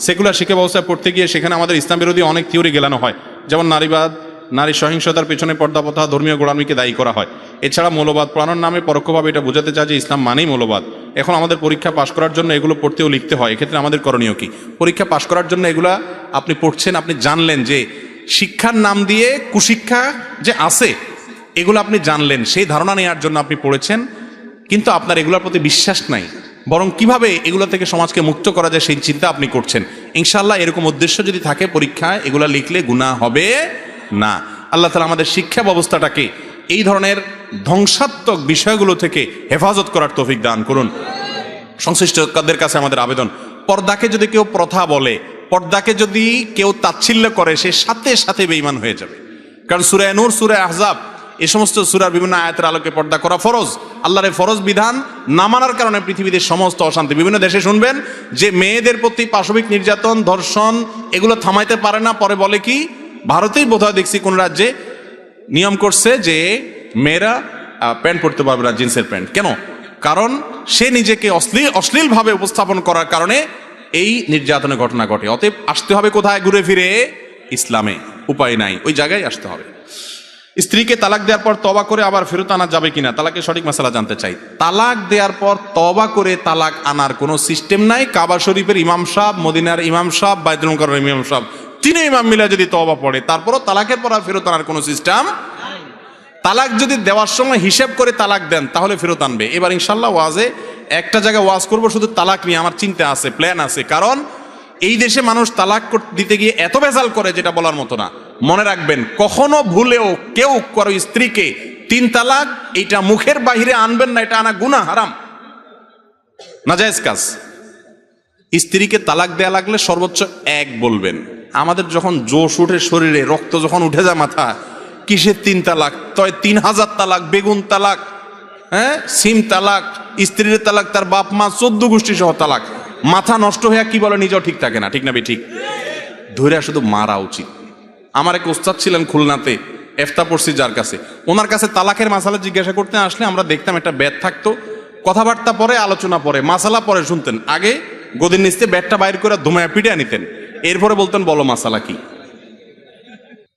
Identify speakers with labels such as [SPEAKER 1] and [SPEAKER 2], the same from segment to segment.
[SPEAKER 1] Secular শিক্ষা ব্যবস্থায় পড়তে গিয়ে সেখানে আমাদের ইসলাম বিরোধী অনেক থিওরি গেলানো হয়। যেমন নারীবাদ, নারী সহিংসতার পেছনে পর্দা প্রথা ধর্মীয় গোড়ামিকে দায়ী করা হয়। এছাড়া মৌলবাদ পড়ানোর নামে পরোক্ষভাবে এটা বোঝাতে চায় যে ইসলাম মানেই মৌলবাদ। এখন আমাদের পরীক্ষা পাশ করার জন্য এগুলো পড়তেও লিখতে হয়। এক্ষেত্রে আমাদের করণীয় কি? পরীক্ষা পাশ করার জন্য এগুলা আপনি পড়ছেন, আপনি জানলেন যে শিক্ষার নাম দিয়ে কুশিক্ষা যে আছে, এগুলো আপনি জানলেন, সেই ধারণা নেওয়ার জন্য আপনি পড়েছেন। কিন্তু আপনার এগুলোর প্রতি বিশ্বাস নাই। বরং কীভাবে এগুলো থেকে সমাজকে মুক্ত করা যায় সেই চিন্তা আপনি করছেন। ইনশাল্লাহ এরকম উদ্দেশ্য যদি থাকে পরীক্ষায়, এগুলো লিখলে গুণা হবে না। আল্লাহ তালা আমাদের শিক্ষা ব্যবস্থাটাকে এই ধরনের ধ্বংসাত্মক বিষয়গুলো থেকে হেফাজত করার তৌফিক দান করুন। সংশ্লিষ্টদের কাছে আমাদের আবেদন, পর্দাকে যদি কেউ প্রথা বলে, পর্দাকে যদি কেউ তাচ্ছিল্য করে, সে সাথে সাথে বেইমান হয়ে যাবে। কারণ সুরায় নূর সুরায় আহজাব এই সমস্ত সুরার বিভিন্ন আয়াতের আলোকে পর্দা করা ফরজ। আল্লাহর এই ফরজ বিধান না মানার কারণে পৃথিবীতে সমস্ত অশান্তি বিভিন্ন দেশে শুনবেন যে মেয়েদের প্রতি পাশবিক নির্যাতন, ধর্ষণ, এগুলো থামাইতে পারে না। পরে বলে কি, ভারতেই বোধহয় দেখছি কোন রাজ্যে নিয়ম করছে যে মেয়েরা প্যান্ট পরতে পারবে না, জিন্সের প্যান্ট। কেন? কারণ সে নিজেকে অশ্লীল, অশ্লীলভাবে উপস্থাপন করার কারণে এই নির্যাতনের ঘটনা ঘটে। অতএব আসতে হবে কোথায়? ঘুরে ফিরে ইসলামে। উপায় নাই। ওই জায়গায় আসতে হবে। স্ত্রীকে তালাক দেওয়ার পর তবা করে আবার ফেরত আনা যাবে কিনা? তালাকের সঠিক মশলা জানতে চাই। তালাক দেওয়ার পর তবা করে তালাক আনার কোনো সিস্টেম নাই। কাবা শরীফের ইমাম সাহ মদিনার ইমাম সাহ মুকাররমের ইমাম সাহ তিনে ইমাম মিলা যদি তবা পড়ে, তারপরও তালাকের পর আর ফেরত আনার কোনো সিস্টেম তালাক যদি দেওয়ার সময় হিসেব করে তালাক দেন, তাহলে ফেরত আনবে। এবার ইনশাল্লাহ ওয়াজে একটা জায়গায় ওয়াজ করব, শুধু তালাক নিয়ে আমার চিন্তা আছে প্ল্যান আছে। কারণ এই দেশে মানুষ তালাক দিতে গিয়ে এত ভেজাল করে, যেটা বলার মতো না। মনে রাখবেন, কখনো ভুলেও কেউ কারও স্ত্রীকে তিন তালাক এটা মুখের বাহিরে আনবেন না, এটা আনা গুণা হারাম। নাজায়েজ কাজ। স্ত্রীকে তালাক দেয়া লাগলে সর্বোচ্চ এক বলবেন, আমাদের যখন জোশ উঠে শরীরে, রক্ত যখন উঠে যায় মাথা, কিসের তিন তালাক? তয় তিন হাজার তালাক, বেগুন তালাক হ্যাঁ? সিম তালাক, স্ত্রীর তালাক, তার বাপ মা চোদ্দ গোষ্ঠী সহ তালাক। মাথা নষ্ট হয়ে কি বলে, নিজেও ঠিক থাকে না, ঠিক না বে ঠিক। ধরে শুধু মারা উচিত। আমার এক ওস্তাদ ছিলেন খুলনাতে, এফতা পড়ছি যার কাছে। ওনার কাছে তালাকের মাসালা জিজ্ঞাসা করতে আসলে আমরা দেখতাম একটা ব্যাট থাকতো। কথাবার্তা পরে, আলোচনা পরে, মাসালা পরে শুনতেন। আগে গদির নিচতে ব্যাটটা বাইর করে ধুমায়া পিটে আনিতেন এরপরে বলতেন, বলো মাসালা কি?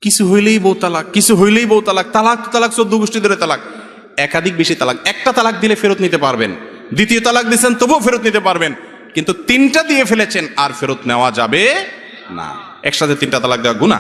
[SPEAKER 1] কিছু হইলেই বউ তালাক, কিছু হইলেই বউ তালাক তালাক তালাক, চোদ্দ গোষ্ঠী ধরে তালাক। একাধিক বেশি তালাক, একটা তালাক দিলে ফেরত নিতে পারবেন। দ্বিতীয় তালাক দিয়েছেন, তবুও ফেরত নিতে পারবেন। কিন্তু তিনটা দিয়ে ফেলেছেন, আর ফেরত নেওয়া যাবে না। একসাথে তিনটা তালাক দেওয়া গুণা